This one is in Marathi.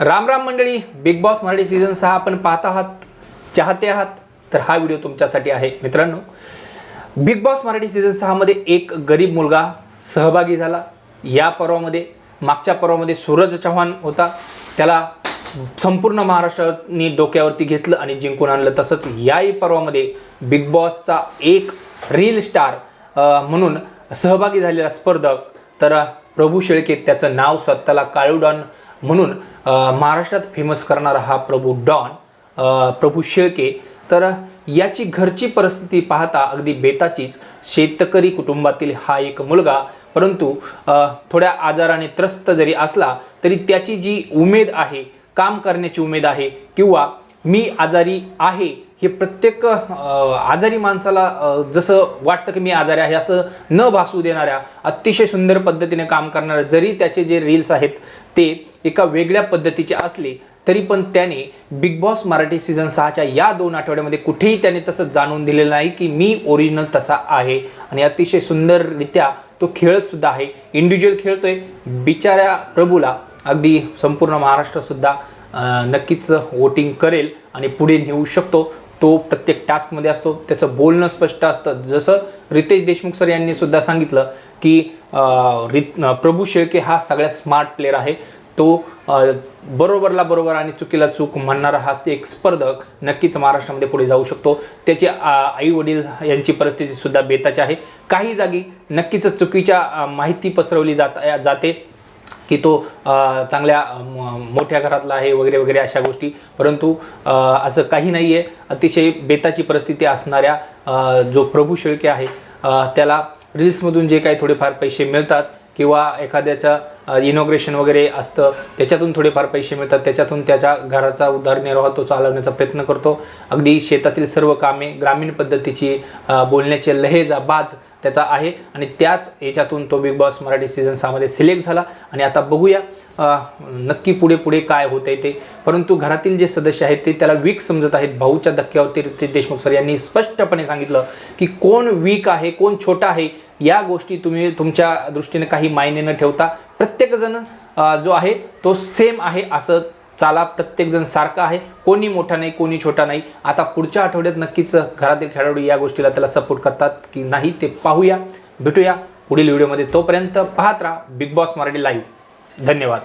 राम राम मंडळी बिग बॉस मराठी सीझन सहा आपण पाहत आहात चाहते आहात तर हा व्हिडिओ तुमच्यासाठी आहे. मित्रांनो बिग बॉस मराठी सीझन सहामध्ये एक गरीब मुलगा सहभागी झाला. या पर्वामध्ये मागच्या पर्वामध्ये सूरज चव्हाण होता. त्याला संपूर्ण महाराष्ट्राने डोक्यावरती घेतलं आणि जिंकून आणलं. तसंच याही पर्वामध्ये बिग बॉसचा एक रील स्टार म्हणून सहभागी झालेला स्पर्धक तर प्रभू शेळके त्याचं नाव स्वतःला काळूडॉन म्हणून महाराष्ट्रात फेमस करणारा हा प्रभू डॉन प्रभू शेळके. तर याची घरची परिस्थिती पाहता अगदी बेताचीच शेतकरी कुटुंबातील हा एक मुलगा परंतु थोड्या आजाराने त्रस्त जरी असला तरी त्याची जी उमेद आहे काम करण्याची उमेद आहे किंवा मी आजारी आहे हे प्रत्येक आजारी माणसाला जसं वाटतं की मी आजारी आहे असं न भासू देणाऱ्या अतिशय सुंदर पद्धतीने काम करणाऱ्या जरी त्याचे जे रील्स आहेत ते एका वेगळ्या पद्धतीचे असले तरी पण त्याने बिग बॉस मराठी सीझन सहाच्या या दोन आठवड्यामध्ये कुठेही त्याने तसं जाणून दिलेलं नाही की मी ओरिजिनल तसा आहे. आणि अतिशय सुंदररित्या तो खेळतसुद्धा आहे. इंडिव्हिज्युअल आहे बिचाऱ्या प्रभूला अगदी संपूर्ण महाराष्ट्रसुद्धा नक्कीच वोटिंग करेल आणि पुढे नेऊ शकतो. तो प्रत्येक टास्कमध्ये असतो. त्याचं बोलणं स्पष्ट असतं. जसं रितेश देशमुख सर यांनी सुद्धा सांगितलं की रित प्रभू शेळके हा सगळ्यात स्मार्ट प्लेअर आहे. तो बरोबरला बरोबर आणि चुकीला चूक म्हणणारा हा एक स्पर्धक नक्कीच महाराष्ट्रामध्ये पुढे जाऊ शकतो. त्याचे आई वडील यांची परिस्थितीसुद्धा बेताची आहे. काही जागी नक्कीच चुकीच्या माहिती पसरवली जात जाते. की तो चांगल्या मोठ्या घरातला आहे वगैरे वगैरे अशा गोष्टी. परंतु असं काही नाही आहे अतिशय बेताची परिस्थिती असणाऱ्या जो प्रभू शेळके आहे त्याला रील्समधून जे काही थोडेफार पैसे मिळतात किंवा एखाद्याचं इनॉग्रेशन वगैरे असतं त्याच्यातून थोडेफार पैसे मिळतात. त्याच्यातून त्याच्या घराचा उदरनिर्वाह तो चालवण्याचा प्रयत्न करतो. अगदी शेतातील सर्व कामे ग्रामीण पद्धतीची बोलण्याचे लहेजा बाज त्याचा आहे. आणि त्याच याच्यातून तो बिग बॉस मराठी सीझन सहामध्ये सिलेक्ट झाला. आणि आता बघूया नक्की पुढे पुढे काय होत आहे ते. परंतु घरातील जे सदस्य आहेत ते त्याला वीक समजत आहेत. भाऊच्या धक्क्यावरती रितेश देशमुख सर यांनी स्पष्टपणे सांगितलं की कोण वीक आहे कोण छोटा आहे या गोष्टी तुम्ही तुमच्या दृष्टीने काही मायने न ठेवता प्रत्येकजण जो आहे तो सेम आहे असं चाला प्रत्येकजण सारखा आहे. कोणी मोठा नाही कोणी छोटा नाही. आता पुढच्या आठवड्यात नक्कीच घरातील खेळाडू या गोष्टीला त्याला सपोर्ट करतात की नाही ते पाहूया भेटूया. पुढील व्हिडिओमध्ये तोपर्यंत पाहत राहा बिग बॉस मराठी लाईव्ह धन्यवाद.